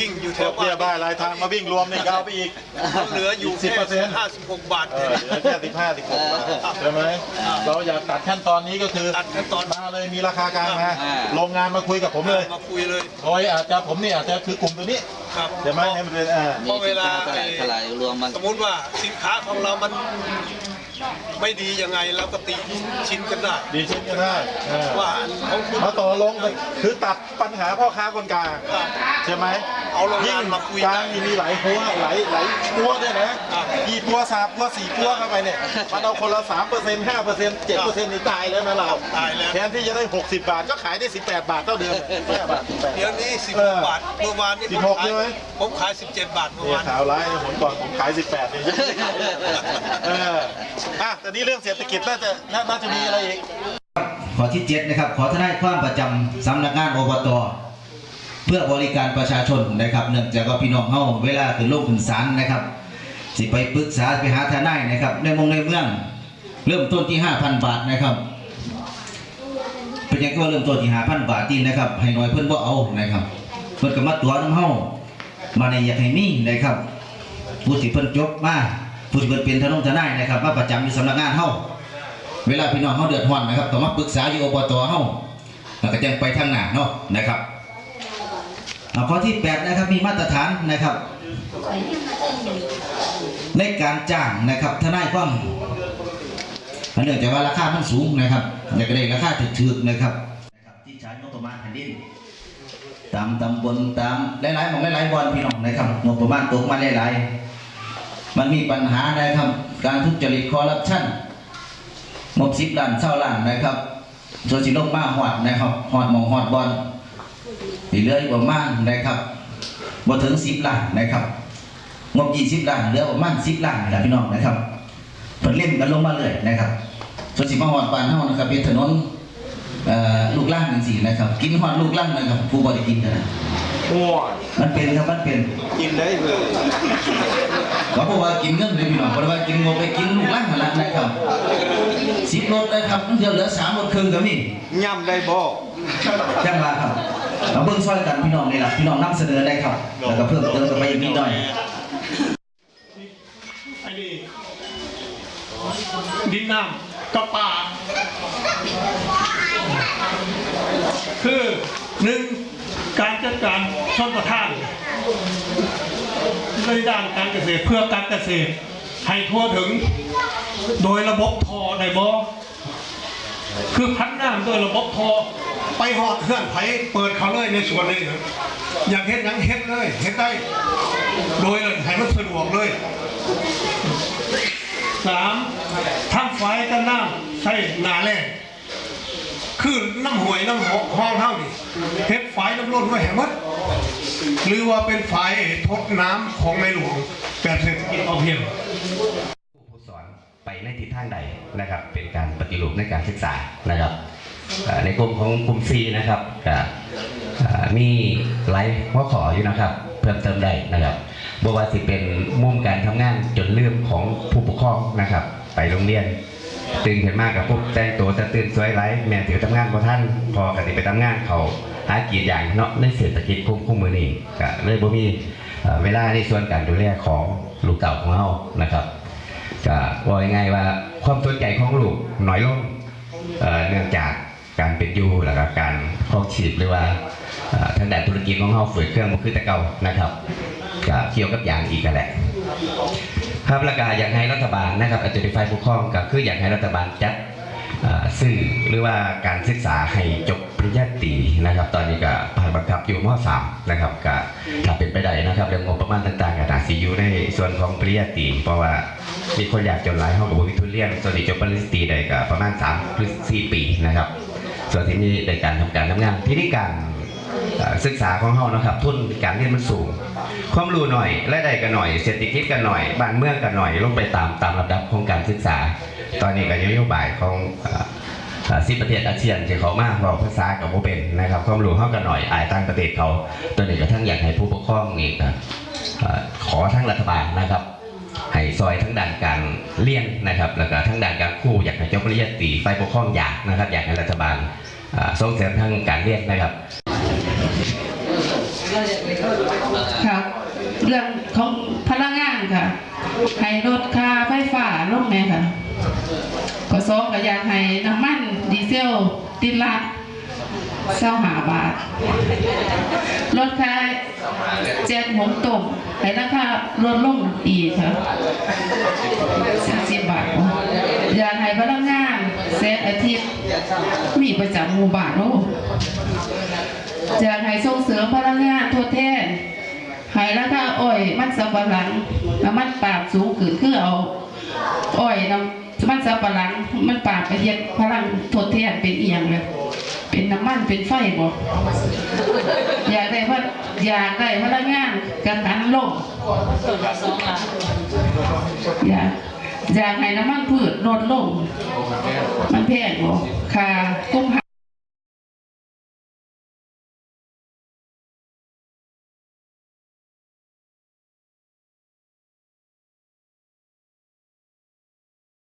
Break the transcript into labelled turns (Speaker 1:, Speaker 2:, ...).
Speaker 1: วิ่งอยู่แถ
Speaker 2: เที่ยว
Speaker 1: ว
Speaker 2: เบี้ยบ้ายรายทางมาวิ่งรวมนี่ก็เอาไปอีก
Speaker 1: มันเหลืออยู่
Speaker 2: สิบ
Speaker 1: แค่
Speaker 2: เปอร์เซ็นต์
Speaker 1: ห้าสิบหกบาท
Speaker 2: เออเหลือแค่สิบห้าสิบหกบาทใช่ไหมเราอยากตัดขั้นตอนนี้ก็คือ
Speaker 1: ตัดขั้นตอน
Speaker 2: มาเลยมีราคากลางมา
Speaker 3: อ่า
Speaker 2: โรงงานมาคุยกับผมเลย
Speaker 1: มาคุยเลย
Speaker 2: โดยอาจจะผมนี่อาจจะคือกลุ่มตัวนี้
Speaker 1: ครับ
Speaker 2: ใช่ไหมให้มันเป็นอ่า
Speaker 3: มีสินค้าเท่าไหร่เท่าไหร่รวมมัน
Speaker 1: สมมุติว่าสินค้าของเรามันไม่ดียังไงเราก็ตีชิ้นกันได้
Speaker 2: ดีชิ้นก็ได้เออ
Speaker 1: ว่าของคุณ
Speaker 2: มาต่อลงกันคือตัดปัญหาพ่อค้าคนกลาง
Speaker 1: ครับ
Speaker 2: ใช่ไหม
Speaker 1: เอาโรงงาน
Speaker 2: ยิ่
Speaker 1: มาคุย
Speaker 2: กลางนี่มีหลายพัวหลายหลายพัวด้วยนะครับกี่พัวสามพัวสี่พัวเข้าไปเนี่ยมันเอาคนละสามเปอร์เซ็นต์ห้าเปอร์เซ็นต์เจ็ดเปอร์เซ็นต์นี่ตายแล้วนะเรา
Speaker 1: ตายแล้ว
Speaker 2: แทนที่จะได้หกสิบบาทก็ขายได้สิบแปดบาทเท่าเดิมห้าบาทสิบแปด
Speaker 1: เดี๋ยวนี้สิบ
Speaker 2: เออ
Speaker 1: บาทเมื่อวานนี้
Speaker 2: สิบหกใช่ไหม
Speaker 1: ผมขายสิบเจ็ดบาทเมื่อ
Speaker 2: เนี่ยวา
Speaker 1: น
Speaker 2: ข่าวร้ายนะผมก่อนผมขายสิบแปดเนี่ยยังไม่ได้ขายเลยเอออะแต่นี่เรื่องเศรษฐกิจน่าจะน่าน่าจะมีอะไรอีก
Speaker 4: ข้อที่เจ็ดนะครับ ขอทนายความประจำสำนักงานอบต เพื่อบริการประชาชนนะครับ เนื่องจากว่าพี่น้องเฮาเวลาขึ้นโลกขึ้นศาลนะครับ สิไปปรึกษาไปหาทนายนะครับ ในมงในเมือง เริ่มต้นที่ 5,000 บาทนะครับเป็นยังก็เริ่มต้นที่5,000 บาทนี่นะครับ ให้น้อยเพิ่นบ่เอานะครับ เพิ่นก็มาตัวน้ำเฮามาในอยากให้มีนะครับผู้ที่เพิ่นจบมาผู้ที่เพิ่นเป็นทนงทนายนะครับมาประจำอยู่สำนักงานเฮาเวลาพี่น้องเขาเดือดร้อนนะครับต้องมาปรึกษาอยู่อบตเฮาแล้วก็จังไปทางหน้าเนาะนะครับ ข้อที่8นะครับมีมาตรฐานนะครับ ในการจ้างนะครับทนายความเนื่องจากว่าราคามันสูงนะครับอยากได้ราคาถูกๆนะครับนะครับที่ใช้งบประมาณแผ่นดินตามตำบลตามหลายๆหมองหลายๆบอลพี่น้องนะครับงบประมาณตกมาหลายๆมันมีปัญหานะครับ การทุจริตคอร์รัปชันงบสิบล้านเท่าล้านนะครับส่วนสิลงมาหอดนะครับหอดมองหอดบอล ที่เหลืออยู่ประมาณนะครับบ่ถึงสิบล้านนะครับงบยี่สิบล้านเหลือประมาณสิบล้านนะพี่น้องนะครับเพิ่นเล่นกันลงมาเลยนะครับส่วนสิมาหอดปานเฮานะครับเป็นถนนเอ่อลูกล่างจังซี่นะครับ กินหอดลูกล่างนะครับผู้บ่ได้กินกันนะ
Speaker 2: โอ้ย
Speaker 4: มันเป็นครับมันเป็น
Speaker 2: กินได้เลย
Speaker 4: เขาบอกว่ากินเงินเลยพี่น้องเพราะว่ากินงบไปกินลูกล่างนั่นแหละนะครับสิบรถนะครับเดี๋ยวเหลือสามรถครึ่งก็มี
Speaker 2: ย่ำได้บ่
Speaker 4: จังหวะครับ เราเบิ่งซอยกันพี่น้องนี่แหละพี่น้องนำเสนอได้ครับแล้วก็เพิ่มเติมกันไปอีกนิดหน่อย
Speaker 5: ดินน้ำกับป่าคือหนึ่งการจัดการชนประทานในด้านการเกษตรเพื่อการเกษตรให้ทั่วถึงโดยระบบทอในบ่อ คือพันน้ำโดยระบบทอไปหอดเคลื่อนไผเปิดเขาเลยในส่วนนี้ครับอยากเห็นหยังเห็นเลยเห็นได้ โดยให้มันสะดวกเลยสามทำไฟกันน้ำใส่หนาแรงคือน้ำหวยน้ำหอกห้องเท่านี่เฮ็ดไฟน้ำล้นไว้ให้หมดหรือว่าเป็นไฟทดน้ำของในหลวงแบบเศรษฐกิจพอเพียง
Speaker 6: ไปในทิศทางใดนะครับ เป็นการปฏิรูปในการศึกษานะครับในกลุ่มของกลุ่ม C นะครับมีหลายหัวข้ออยู่นะครับ เพิ่มเติมได้นะครับบว่าสิเป็นมุมการทำงานจนเรื่องของผู้ปกครองนะครับ ไปโรงเรียนตื่นขึ้นมากกับพวกแต่งตัวจะตื่นสวยไรแม่ถือทำงานของท่าน พอกันไปทำงานเขาหากีดอย่างเนาะในเศรษฐกิจคุ้มคุ้มมือนี่ก็เลยบ่มีเอ่อเวลาในส่วนการดูแลของลูกเต่าของเรานะครับ ก็ว่ายังไงว่าความสนใจของลูกน้อยลงเนื่องจากการเป็นอยู่แล้วก็การครองชีพหรือว่าทางด้านธุรกิจของเขาฝืนเครื่องมันคือแต่เก่านะครับก็เกี่ยวกับอย่างอีกแหละครับและกาอยากให้รัฐบาลนะครับอาจจะได้ไฟผู้ปกครองก็คืออยากให้รัฐบาลจัด เอ่อสื่อหรือว่าการศึกษาให้จบปริญญาตรีนะครับ ตอนนี้ก็ผ่านบังคับอยู่ม .3 นะครับก็ถ้าเป็นไปได้นะครับเรื่องงบประมาณต่างๆก็อาจสิอยู่ในส่วนของปริญญาตรีเพราะว่ามีคนอยากจนหลายห้องกับวิทุเรียนตอนนี้จบปริญญาตรีได้ก็ประมาณ3หรือ4ปีนะครับ ส่วนที่มีในการทำการทำงานที่นี่การศึกษาของเฮานะครับ ทุนการเรียนมันสูง ความรู้หน่อยและได้กันหน่อยเศรษฐกิจกันหน่อยบ้านเมืองกันหน่อยลงไปตามตามลำดับของการศึกษา ตอนนี้ก็นโยบายของเอ่อเอ่อสิบประเทศอาเซียนที่เขามากเราภาษากับโมเป็นนะครับความรู้เฮากันหน่อยอายต่างประเทศเขาตัวนี้ก็ทั้งอยากให้ผู้ปกครองนี่ขอทั้งรัฐบาลนะครับให้ซอยทั้งด้านการเลี้ยงนะครับแล้วก็ทั้งด้านการคู่อยากให้เจ้าปริญญาตีไฟปกครองอยากนะครับอยากให้รัฐบาลส่งเสริมทางการเลี้ยงนะครับ
Speaker 7: ครับเรื่องของพลังงานค่ะให้ลดค่าไฟฟ้าลงแม่ค่ะ ก็สองก็อยากให้น้ำมันดีเซลติดละเศร้าหาบาทลดค่าแจกหมต้มให้ราคาลดลงอีกค่ะสี่สิบบาทอยากให้พลังงานแสนอาทิตย์ มีประจำหมู่บ้านโอ้อยากให้ส่งเสริมพลังงานทดแทนให้ราคาอ้อยมันสับปะหลังน้ำมันปาบสูงขึ้นคือเอาอ้อยน้ำ มันสับปะหลังมันปาไปเฮ็ดพลังทดแทนเป็นเอียงเลยเป็นน้ำมันเป็นไฟบ่อยากได้ว่าอยากได้พลังงานกันตันลงอยากอยากให้น้ำมันพืชลดลงมันแพงบ่ค่ากุ้ง